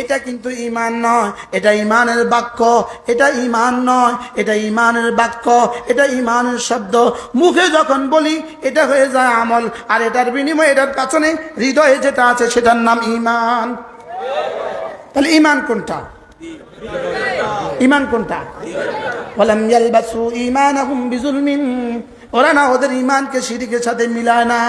এটা কিন্তু ইমান নয়, এটা ইমানের বাক্য, এটা ইমান নয়, এটা ইমানের বাক্য, এটা ইমানের শব্দ। মুখে যখন বলি, এটা হয়ে যায় আমল, আর এটার বিনিময়ে এটার পেছনে হৃদয়ে যেটা আছে সেটার নাম ইমান তাহলে ইমান কোনটা? ইমান কোনটা? ঈমানাহুম বিজুলমিন। ওরা না, ওদের ইমানকে শিরিকের সাথে মিলায় না।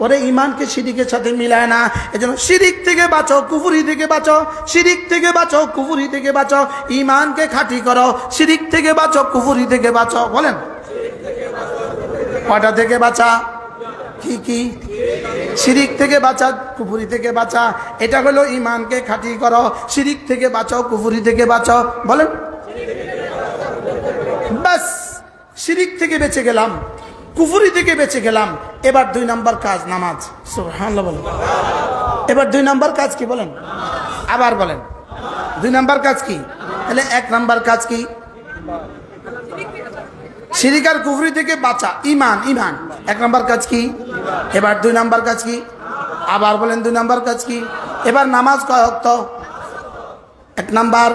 ওরা ইমানকে শিরিকের সাথে মিলায় না। এজন্য শিরিক থেকে বাঁচো, কুফুরি থেকে বাঁচো শিরিক থেকে বাঁচো, কুফুরি থেকে বাঁচো। ইমানকে খাঁটি করো শিরিক থেকে বাঁচো, কুফুরি থেকে বাঁচো। বলেন। কয়টা থেকে বাঁচা? কি কি? শিরিক থেকে বাঁচা, কুফুরি থেকে বাঁচা। এটা হলো ইমানকে খাঁটি করো শিরিক থেকে বাঁচো, কুফুরি থেকে বাঁচাও বলেন। ব্যাস শিরিক থেকে বেঁচে গেলাম। কুফুরি থেকে বেঁচে গেলাম। এবার দুই নাম্বার কাজ, নামাজ। বলেন। এবার দুই নাম্বার কাজ কি বলেন? আবার বলেন। দুই নাম্বার কাজ কি? তাহলে এক নাম্বার কাজ কি? শিরিকার কুফরি থেকে বাঁচা ইমান ইমান এক নাম্বার কাজ কি? এবার দুই নাম্বার কাজ কি? আবার বলেন দুই নাম্বার কাজ কি? এবার নামাজ কয় অক্ত এক নাম্বার,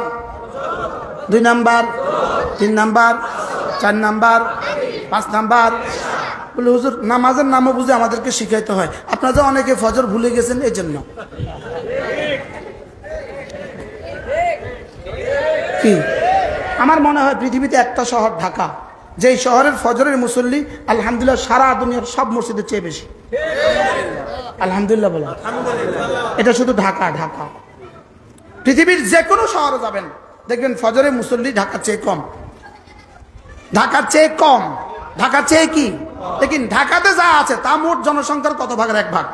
দুই নাম্বার, তিন নাম্বার, চার নাম্বার পাঁচ নাম্বার বলে হুজুর নামাজের নামও বুঝে আমাদেরকে শিখাইতে হয়। আপনারা অনেকে ফজর ভুলে গেছেন এই জন্য কি? আমার মনে হয় পৃথিবীতে একটা শহর ঢাকা যেই শহরের ফজরের মুসল্লি আলহামদুলিল্লাহ সারা দুনিয়ার সব মসজিদের চেয়ে বেশি। আলহামদুলিল্লাহ বলে এটা শুধু ঢাকা ঢাকা। পৃথিবীর যে কোনো শহরে যাবেন দেখবেন ফজরের মুসল্লি ঢাকার চেয়ে কম। ঢাকার চেয়ে কম। ঢাকার চেয়ে কি? দেখুন ঢাকাতে যা আছে, তা মোট জনসংখ্যার কত ভাগের এক ভাগ?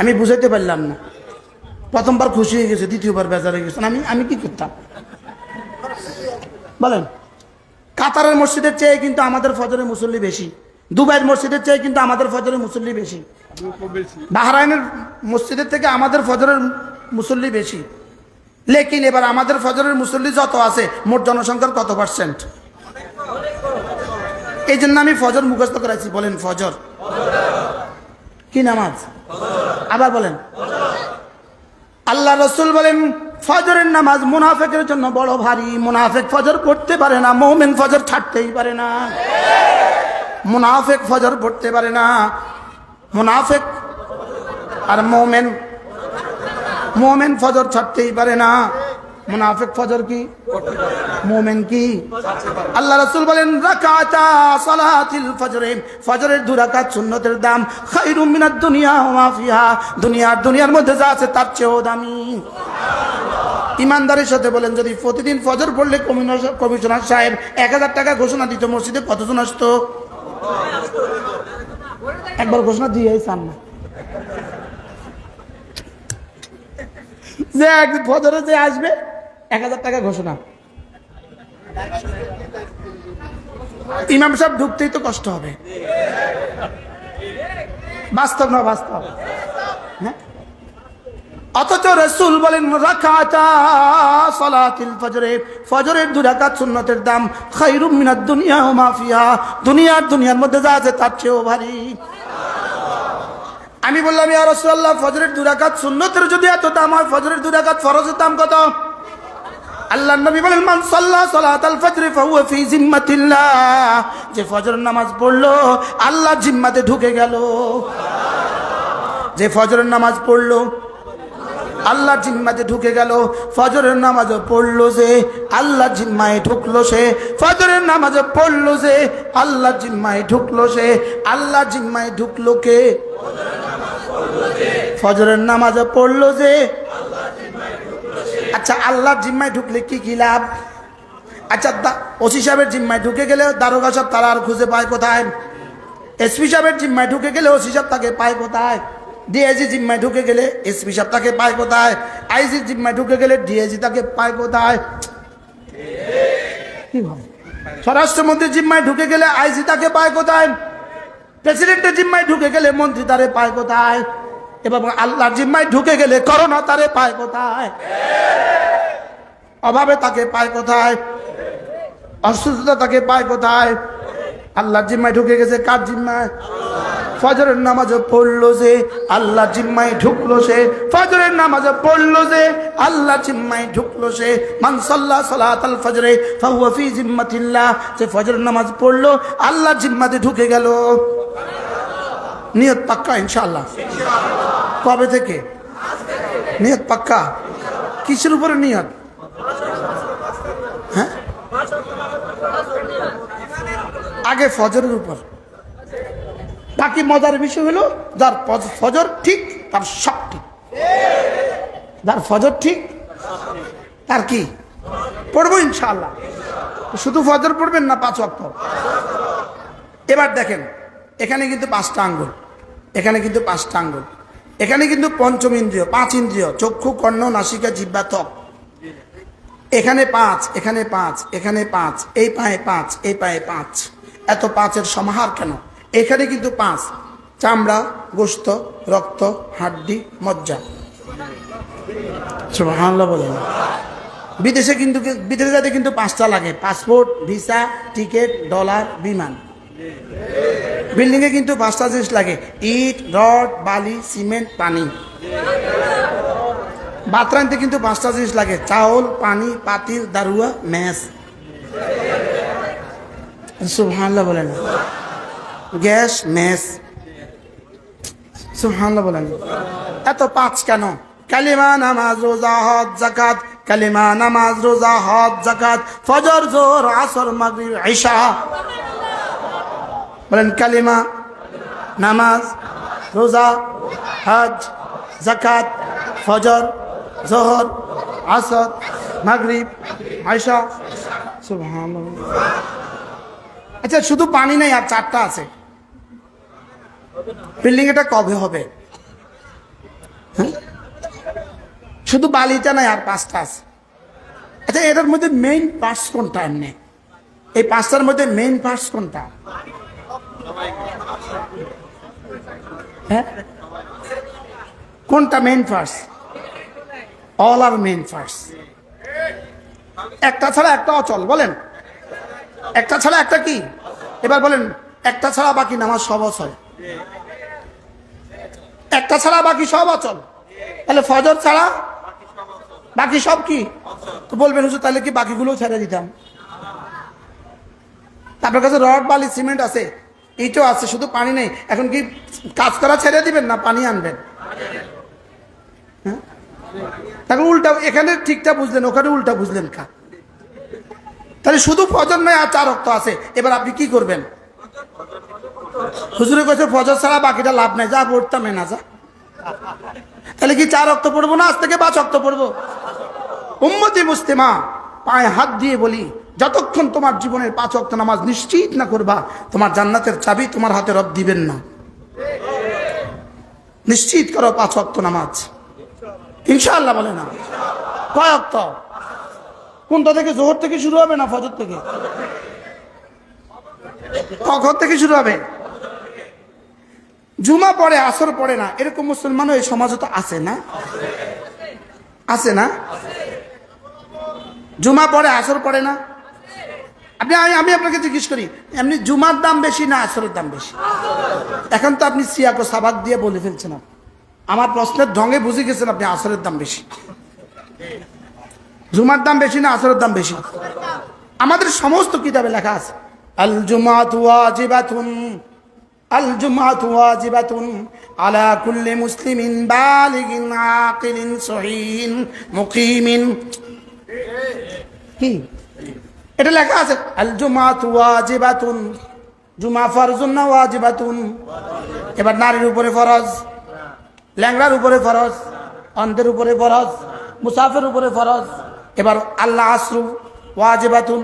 আমি বুঝাইতে পারলাম না। প্রথমবার খুশি হয়ে গেছে, দ্বিতীয়বার বেজার হয়ে গেছে। আমি আমি কি করতাম? বলেন, কাতারের মসজিদের চেয়ে কিন্তু আমাদের ফজরের মুসল্লি বেশি। দুবাইয়ের মসজিদের চেয়ে কিন্তু আমাদের ফজরের মুসল্লি বেশি। বাহরাইনের মসজিদের থেকে আমাদের ফজরের মুসল্লি বেশি। লেকিন এবার আমাদের ফজরের মুসল্লি যত আছে, মোট জনসংখ্যার কত পার্সেন্ট এই জন্য আমি ফজর মুখস্থ করাইছি বলেন ফজর। কি নামাজ? আবার বলেন। আল্লাহ রসুল বলেন, ফজরের নামাজ মুনাফেকের জন্য বড় ভারী। মুনাফেক ফজর পড়তে পারে না, মৌমেন ফজর ছাড়তেই পারে না। মুনাফেক ফজর পড়তে পারে না। মুনাফেক আর মৌমেন মোমেন ফজর ছাড়তেই পারে না। মুনাফিক ফজর কি? মোমেন কি? আল্লাহ রাসূল বলেন ফজরের দু সুন্নতের দাম খায়রুম দুনিয়া ওয়া দুনিয়ার দুনিয়ার মধ্যে যা আছে তার চেয়েও দামি। ইমানদারের সাথে বলেন, যদি প্রতিদিন ফজর পড়লে কমিশনার সাহেব এক হাজার টাকা ঘোষণা দিত মসজিদে, কতজন আসতো? একবার ঘোষণা দিয়ে চান না। যে এক ফজরে যে আসবে, এক হাজার টাকা ঘোষণা। ইমাম সাহেব ঢুকতেই তো কষ্ট হবে। বাস্তব না বাস্তব? হ্যাঁ? অথচ রসুল বলেন সলাতিল ফজরে, ফজরের দু রাকাত সুন্নতের দাম খাইরুম দুনিয়া ও মাফিয়া দুনিয়ার দুনিয়ার মধ্যে যা আছে তার চেয়েও ভারী। আমি বললাম, ইয়া রাসূলুল্লাহ, ফজরের দুরাকাত সুন্নতের যদি এত দাম হয়, ফজরের দুরাকাত ফরজের দাম কত? আল্লাহ নবী বলেন, মান সাল্লা সালাতাল ফজর ফাহুয়া ফি জিম্মাতিল্লাহ। যে ফজর নামাজ পড়ল, আল্লাহ জিম্মাতে ঢুকে গেল। যে ফজরের নামাজ পড়ল, আল্লাহ জিম্মাতে ঢুকে গেল। ফজরের নামাজ পড়ল যে, আল্লাহ জিম্মায় ঢুকলো সে। ফজরের নামাজ পড়ল যে, আল্লাহ জিম্মায় ঢুকলো সে। আল্লাহ জিম্মায় ঢুকলো কে? ফজরের নামাজে পড়ল যে আচ্ছা আল্লাহ জিম্মায় ঢুকলে কি কি লাভ? আচ্ছা ওসি সাহেবের জিম্মায় ঢুকে গেলে দারোগা সাহেব তারা আর খুঁজে পায় কোথায়? এসপি সাহেবের জিম্মায় ঢুকে গেলে ওসি সাহেব তাকে পায় কোথায়? ডিআইজি জিম্মায় ঢুকে গেলে এসপি সাহেব তাকে পায় কোথায়? আইজি জিম্মায় ঢুকে গেলে ডিআইজি তাকে পায় কোথায়? কি ভাবে? স্বরাষ্ট্রমন্ত্রী জিম্মায় ঢুকে গেলে আইজি তাকে পায় কোথায়? প্রেসিডেন্টের জিম্মায় ঢুকে গেলে মন্ত্রী তারে পায় কোথায়? এবং আল্লাহর জিম্মায় ঢুকে গেলে করোনা তারে পায় কোথায়? অভাবে তাকে পায় কোথায়? অসুস্থতা তাকে পায় কোথায়? আল্লাহর জিম্মায় ঢুকে গেছে কার জিম্মায়? ফজরের নামাজ পড়ল যে, আল্লাহ জিম্মায় ঢুকলো সে। ফজরের নামাজ পড়ল যে, আল্লাহ জিম্মায় ঢুকলো সে। মানসাল্লাহ সালাত আল ফজরে, ফাহুয়া ফি জিম্মাতিল্লাহ। সে ফজরের নামাজ পড়ল, আল্লাহ জিম্মাতে ঢুকে গেল। নিয়ত পাক্কা, ইনশাআল্লাহ। কবে থেকে? নিয়ত পাক্কা? কিসের উপরে নিয়ত? হ্যাঁ? আগে ফজরের উপর। বাকি মজার বিষয় হলো, যার ফজ- ফজর ঠিক, তার সব ঠিক। যার ফজর ঠিক, তার কি? পড়ব ইনশাল্লাহ শুধু ফজর পড়বেন না পাঁচ অক্ট এবার দেখেন, এখানে কিন্তু পাঁচটা আঙ্গুল, এখানে কিন্তু পাঁচটা আঙ্গুল, এখানে কিন্তু পঞ্চম ইন্দ্রিয়, পাঁচ ইন্দ্রিয়, চক্ষু, কর্ণ, নাসিকা জিব্বা ত্বক। এখানে পাঁচ এখানে পাঁচ এখানে পাঁচ, এই পায়ে পাঁচ, এই পায়ে পাঁচ। এত পাঁচের সমাহার কেন? এখানে কিন্তু পাঁচ, চামড়া, গোস্ত, রক্ত, হাড্ডি, মজ্জা। বলেন। বিদেশে কিন্তু বিদেশে যাতে কিন্তু পাঁচটা লাগে, পাসপোর্ট, ভিসা, টিকিট, ডলার, বিমান। বিল্ডিং এ কিন্তু পাঁচটা জিনিস লাগে, ইট, রড, বালি, সিমেন্ট, পানি। বাতরানতে কিন্তু পাঁচটা জিনিস লাগে, চাউল, পানি, পাতিল, দারুয়া ম্যাস সুবহানাল্লাহ বলেন। গ্যাস ম্যাস সুবহানাল্লাহ বলেন। এত পাঁচ কেন? কালিমা নামাজ, রোজা, হজ জাকাত কালিমা নামাজ, রোজা, হজ জাকাত ফজর জোর আসর, মাগরিব, ঈশা। বলেন কালিমা নামাজ, রোজা, হজ জাকাত ফজর, জোহর, আসর, মাগরিব আয়সা আচ্ছা শুধু পানি নেই, আর চারটা আছে। বিল্ডিং এটা কবে হবে? হ্যাঁ? শুধু বালিটা নাই, আর পাঁচটা আছে। আচ্ছা এটার মধ্যে মেইন পার্টস কোনটা এমনি? এই পাঁচটার মধ্যে মেইন পার্টস কোনটা? হ্যাঁ? কোনটা মেইন ফার্স অল আর মেইন ফার্স একটা ছাড়া একটা অচল, বলেন। একটা ছাড়া একটা কি? এবার বলেন একটা ছাড়া বাকি নামাজ সব অচল। একটা ছাড়া বাকি সব অচল। তাহলে ফজর ছাড়া বাকি সব কি? তো বলবেন, হুজুর, তাহলে কি বাকিগুলো ছেড়ে দিতাম? আপনার কাছে রড, বালি, সিমেন্ট আছে? ইটও আছে, শুধু পানি নেই। এখন কি কাজ করা ছেড়ে দিবেন না পানি আনবেন? হ্যাঁ? তারপর উল্টা, এখানে ঠিকটা বুঝলেন, ওখানে উল্টা বুঝলেন কা? তাহলে শুধু ফজর নয়, আর চার রক্ত আছে। এবার আপনি কি করবেন? হুজুরের কাছে ফজর ছাড়া বাকিটা লাভ নাই, যা পড়তাম না, যা। তাহলে কি চার রক্ত পড়ব না? আজ থেকে পাঁচ রক্ত পড়ব। উম্মতি মুস্তেমা পায়ে হাত দিয়ে বলি, যতক্ষণ তোমার জীবনের পাঁচ অক্ত নামাজ নিশ্চিত না করবা, তোমার জান্নাতের চাবি তোমার হাতে রব দিবেন না। নিশ্চিত করো পাঁচ অক্ত নামাজ। ইনশাআল্লাহ বলে না। কয় অক্ত? কোনটা থেকে জোহর থেকে শুরু হবে না ফজর থেকে? কখন থেকে শুরু হবে। জুমা পড়ে, আসর পড়ে না, এরকম মুসলমানও এই সমাজে তো আছে না? আছে না? জুমা পড়ে, আসর পড়ে না? আপনি, আমি আপনাকে জিজ্ঞেস করি, এমনি জুমার দাম বেশি না আসরের দাম বেশি? এখন তো আপনি সিয়াকো সাবাক দিয়ে বলে ফেলছেন আমার প্রশ্নের ঢঙ্গে বুঝে গেছেন আপনি আসরের দাম বেশি। জুমার দাম বেশি না আসরের দাম বেশি? আমাদের সমস্ত কিতাবে লেখা আছে। জুমাত ওয়াজিবাতুন আল জুমাত ওয়াজিবাতুন আলা কুল্লি মুসলিমিন বালিগিন আকিলিন সহিহিন কি এটা লেখা আছে। আল জুমাত ওয়াজিবাতুন জুমা ফরজুন না ওয়াজিবাতুন এবার নারীর উপরে ফরজ, ল্যাংড়ার উপরে ফরজ, অন্ধের উপরে ফরজ, মুসাফের উপরে ফরজ। এবার আল্লাহ আশ্রু ওয়াজিবাতুন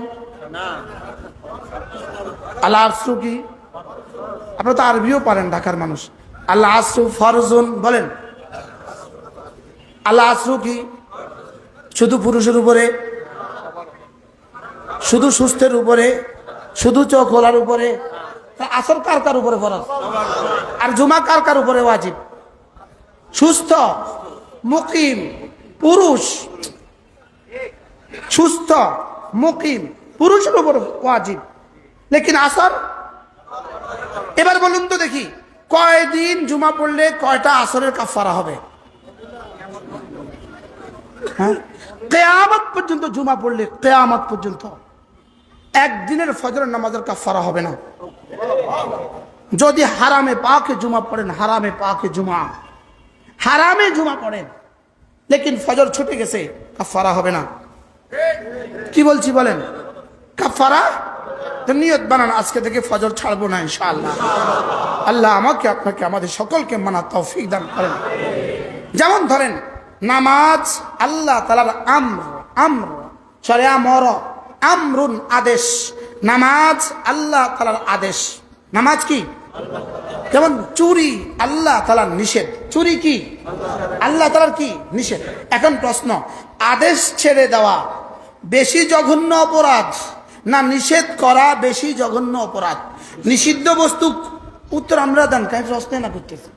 আল্লাহ আশ্রু কি? আপনারা তো আরবিও পারেন, ঢাকার মানুষ। আল্লাহ আশ্রু ফরজুন বলেন। আল্লাহ আশ্রু কি? শুধু পুরুষের উপরে, শুধু সুস্থের উপরে, শুধু চোখ খোলার উপরে। তা আসর কার কার উপরে ফরজ? আর জুমা কার কার উপরে ওয়াজিব? সুস্থ, মুকিম, পুরুষ। সুস্থ, মুকিম, পুরুষের উপর ওয়াজিব। লেকিন আসর? এবার বলুন তো দেখি কয়দিন জুমা পড়লে কয়টা আসরের কাফারা হবে? হ্যাঁ? কেয়ামত পর্যন্ত জুমা পড়লে কেয়ামত পর্যন্ত একদিনের ফজরের নামাজের কাফারা হবে না। যদি হারামে পাকে জুমা পড়েন, হারামে পাকে জুমা। হারামে জুমা পড়েন, লেকিন ফজর ছুটে গেছে কাফারা হবে না। কি বলছি বলেন? কাফারা নিয়ত বানান, আজকে থেকে ফজর ছাড়বো না ইনশাআল্লাহ। আল্লাহ আমাকে, আপনাকে, আমাদের সকলকে মানা তৌফিক দান করেন। যেমন ধরেন, নামাজ আল্লাহ তালার আমর আমর, সরে, আমর, আমরুন আদেশ। নামাজ আল্লাহ তালার আদেশ। নামাজ কি? যেমন চুরি আল্লাহ তালার নিষেধ। চুরি কি? আল্লাহ তালার কি? নিষেধ। এখন প্রশ্ন, আদেশ ছেড়ে দেওয়া বেশি জঘন্য অপরাধ না, নিষেধ করা বেশি জঘন্য অপরাধ। নিষিদ্ধ বস্তু উত্তর আমরা দেন, কাই প্রশ্ন না করতেছি?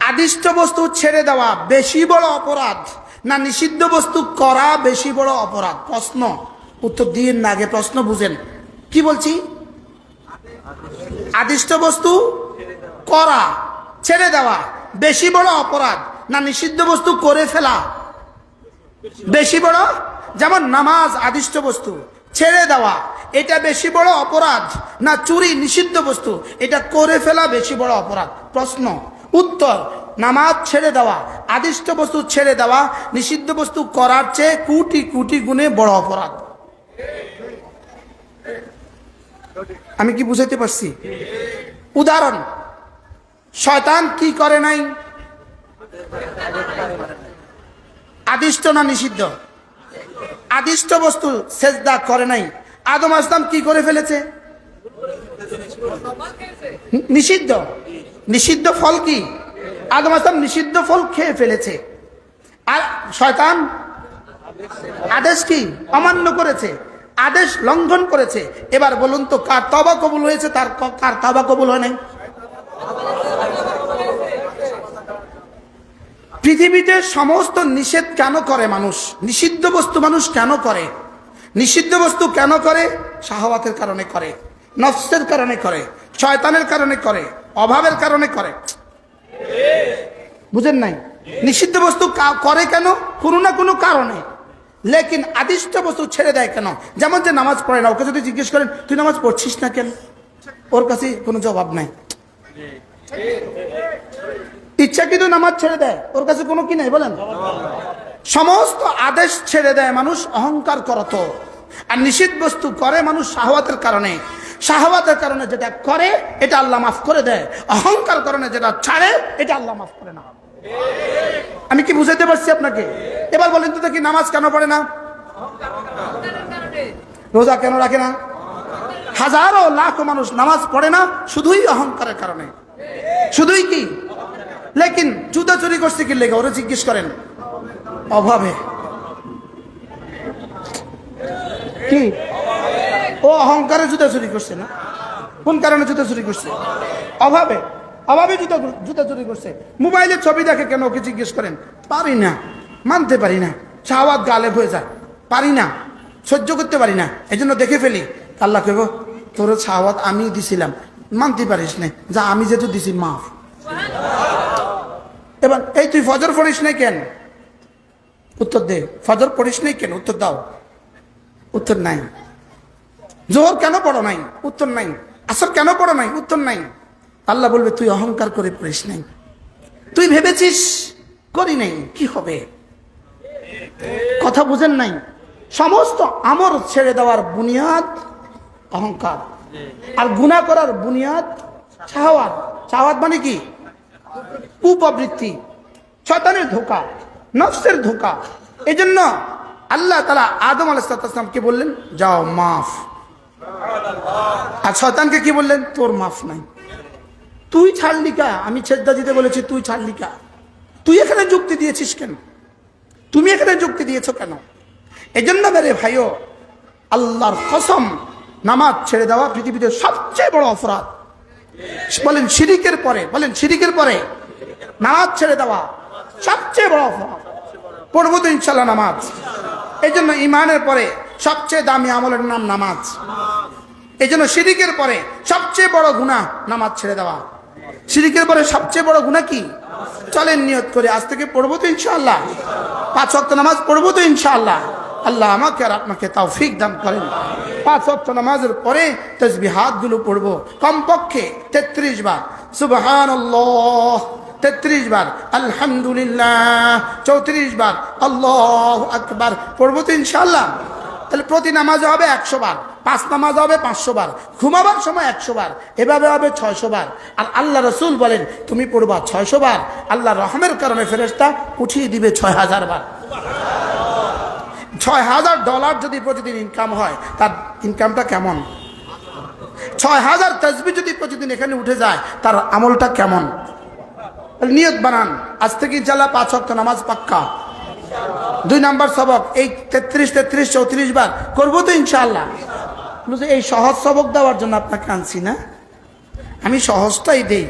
আদিষ্ট বস্তু ছেড়ে দেওয়া বেশি বড় অপরাধ, না, নিষিদ্ধ বস্তু করা বেশি বড় অপরাধ? প্রশ্ন। উত্তর দিন না, আগে প্রশ্ন বুঝেন। কি বলছি? আদিষ্ট বস্তু করা, ছেড়ে দেওয়া বেশি বড় অপরাধ, না, নিষিদ্ধ বস্তু করে ফেলা বেশি বড়? যেমন নামাজ আদিষ্ট বস্তু ছেড়ে দেওয়া। এটা বেশি বড় অপরাধ না চুরি নিষিদ্ধ বস্তু? এটা করে ফেলা বেশি বড় অপরাধ। প্রশ্ন। উত্তর। নামাজ ছেড়ে দেওয়া। আদিষ্ট বস্তু ছেড়ে দেওয়া। নিষিদ্ধ বস্তু করার চেয়ে কোটি কোটি গুণে বড় অপরাধ। আমি কি বুঝাইতে পারছি? উদাহরণ। শয়তান কি করে নাই? আদিষ্ট না নিষিদ্ধ? আদিষ্ট বস্তু সেজদা করে নাই। আদম আসলাম কি করে ফেলেছে? নিষিদ্ধ। নিষিদ্ধ ফল কি? আদম আসলাম নিষিদ্ধ ফল খেয়ে ফেলেছে। আর শয়তান আদেশ কি? অমান্য করেছে। আদেশ লঙ্ঘন করেছে। এবার বলুন তো, কার তবা কবুল হয়েছে, তার কার তবা কবুল হয় নাই? পৃথিবীতে সমস্ত নিষেধ কেন করে মানুষ? নিষিদ্ধ বস্তু মানুষ কেন করে? নিষিদ্ধ বস্তু কেন করে? শাহওয়াতের কারণে করে, নফসের কারণে করে, শয়তানের কারণে করে, অভাবের কারণে করে। বুঝেন নাই? নিষিদ্ধ বস্তু করে কেন? কোনো না কোনো কারণে। লেকিন আদিষ্ট বস্তু ছেড়ে দেয় কেন? যেমন যে নামাজ পড়ে না, ওকে যদি জিজ্ঞেস করেন, তুই নামাজ পড়ছিস না কেন? ওর কাছে কোনো জবাব নাই। ইচ্ছা কিন্তু নামাজ ছেড়ে দেয়। ওর কাছে কোনো কি নাই, বলেন? সমস্ত আদেশ ছেড়ে দেয় মানুষ, অহংকার করত আর নিষিদ্ধ বস্তু করে মানুষ শাহওয়াতের কারণে। শাহওয়াতের কারণে যেটা করে, এটা আল্লাহ মাফ করে দেয়। অহংকার কারণে যেটা ছাড়ে, এটা আল্লাহ মাফ করে না। আমি কি বুঝাইতে পারছি আপনাকে? এবার বলেন তো দেখি নামাজ কেন পড়ে না? রোজা কেন রাখে না? হাজারো লাখ মানুষ নামাজ পড়ে না, শুধুই অহংকারের কারণে। শুধুই কি? লেকিন জুতা চুরি করছে কি লেগে? ওরা জিজ্ঞেস করেন। অভাবে। কি? ও অহংকারে জুতা চুরি করছে না? কোন কারণে জুতা চুরি করছে? অভাবে। অভাবে জুতা জুতা চুরি করছে। মোবাইলে ছবি দেখে কেন ওকে জিজ্ঞেস করেন? পারি না। মানতে পারি না। শাহবাদ গালেব হয়ে যায়। পারি না। সহ্য করতে পারি না। এই জন্য দেখে ফেলি। আল্লাহ কেব তোর শাহবাদ আমি দিছিলাম। মানতে পারিস না। যা আমি যেহেতু দিছি, মাফ। এবার এই তুই ফজর পড়িস নাই কেন? উত্তর দে। ফজর পড়িস নাই কেন? উত্তর দাও। উত্তর নাই। জোহর কেন পড়ো নাই? উত্তর নাই। আসর কেন পড়ো নাই? উত্তর নাই। আল্লাহ বলবে, তুই অহংকার করে পড়িস নাই। তুই ভেবেছিস করি নাই, কি হবে? কথা বুঝেন নাই। সমস্ত আমর ছেড়ে দেওয়ার বুনিয়াদ অহংকার। আর গুণা করার বুনিয়াদ শাহওয়াত শাহওয়াত মানে কি? কুপ্রবৃত্তি, শয়তানের ধোকা, নফসের ধোকা। এই জন্য আল্লাহ তালা আদম আলাইসালামকে বললেন, যাও, মাফ। আর শয়তানকে কি বললেন, তোর মাফ নাই। তুই ছাড়লি কা? আমি ছেদা দিতে বলেছি, তুই ছাড়লি কা? তুই এখানে যুক্তি দিয়েছিস কেন? তুমি এখানে যুক্তি দিয়েছ কেন? এই জন্য মেরে ভাইও, আল্লাহর কসম, নামাজ ছেড়ে দেওয়া পৃথিবীতে সবচেয়ে বড় অপরাধ। বলেন সিরিকের পরে, বলেন, শিরিকের পরে নামাজ ছেড়ে দেওয়া সবচেয়ে বড় অপরাধ। পড়ব তো ইনশাল্লাহ নামাজ। এই জন্য ইমানের পরে সবচেয়ে দামি আমলের নাম নামাজ। এই জন্য সিরিকের পরে সবচেয়ে বড় গুণা নামাজ ছেড়ে দেওয়া। শিরিকের পরে সবচেয়ে বড় গুণা কি? চলেন নিয়ত করে, আজ থেকে পড়ব তো ইনশাআল্লাহ। পাঁচ ওয়াক্ত নামাজ পড়ব তো ইনশাআল্লাহ। আল্লাহ আমাকে আর আপনাকে তাও তৌফিক দান করেন। পাঁচ ওয়াক্ত নামাজের পরে তসবি হাতগুলো পড়ব। কমপক্ষে তেত্রিশ বার। সুবহান তেত্রিশ বার। আলহামদুলিল্লাহ। চৌত্রিশ বার। আল্লাহ আকবার। পড়ব তো ইনশাল্লাহ তাহলে প্রতি নামাজে হবে একশো বার। পাঁচ নামাজ হবে পাঁচশো বার। ঘুমাবার সময় একশো বার। এভাবে হবে ছয়শো বার। আর আল্লাহ রসুল বলেন, তুমি পড়বা ছয়শো বার। আল্লাহ রহমের কারণে ফেরেস্তা উঠিয়ে দিবে ছয় হাজার বার। ছয় হাজার ডলার যদি প্রতিদিন ইনকাম হয়, তার ইনকামটা কেমন? ছয় হাজার তসবি যদি প্রতিদিন এখানে উঠে যায়, তার আমলটা কেমন? নিয়ত বানান, আজ থেকে ইনশাল্লাহ পাঁচ অক্ট নামাজ পাক্কা। দুই নাম্বার সবক, এই তেত্রিশ তেত্রিশ, চৌত্রিশ বার করব তো ইনশাল্লাহ এই সহজ সবক দেওয়ার জন্য আপনাকে আনছি না? আমি সহজটাই দেই,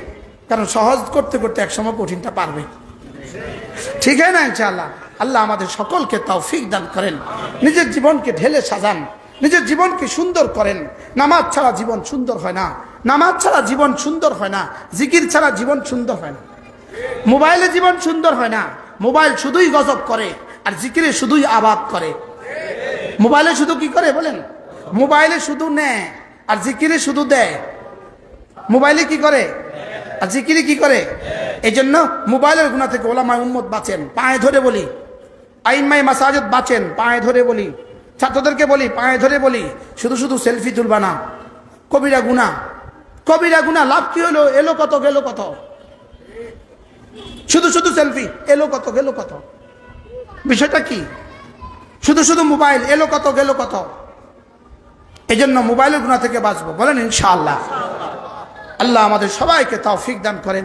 কারণ সহজ করতে করতে একসময় কঠিনটা পারবে। ঠিক আছে না ইনশাআল্লাহ? আল্লাহ আমাদের সকলকে তৌফিক দান করেন। নিজের জীবনকে ঢেলে সাজান। নিজের জীবনকে সুন্দর করেন। নামাজ ছাড়া জীবন সুন্দর হয় না। নামাজ ছাড়া জীবন সুন্দর হয় না। জিকির ছাড়া জীবন সুন্দর হয় না। মোবাইলে জীবন সুন্দর হয় না। মোবাইল শুধুই গজব করে আর জিকিরে শুধুই আবাদ করে। মোবাইলে শুধু কি করে বলেন? মোবাইলে শুধু নেয় আর জিকিরে শুধু দেয় মোবাইলে কি করে? আর জিকিরে কি করে? এই জন্য মোবাইলের গুণা থেকে ওলামায় উম্মত বাঁচেন। পায়ে ধরে বলি আইমাই মাসাজত বাঁচেন, পায়ে ধরে বলি। ছাত্রদেরকে বলি, পায়ে ধরে বলি, শুধু শুধু সেলফি তুলবা না। কবিরা গুণা। কবিরা গুণা, লাভ কি হলো? এলো কত, গেল কত? শুধু শুধু সেলফি, এলো কত, গেল কত? বিষয়টা কি? শুধু শুধু মোবাইল, এলো কত, গেল কত? এই জন্য মোবাইলের গুণা থেকে বাঁচবো। বলেন ইনশাআল্লাহ। আল্লাহ আমাদের সবাইকে তৌফিক দান করেন।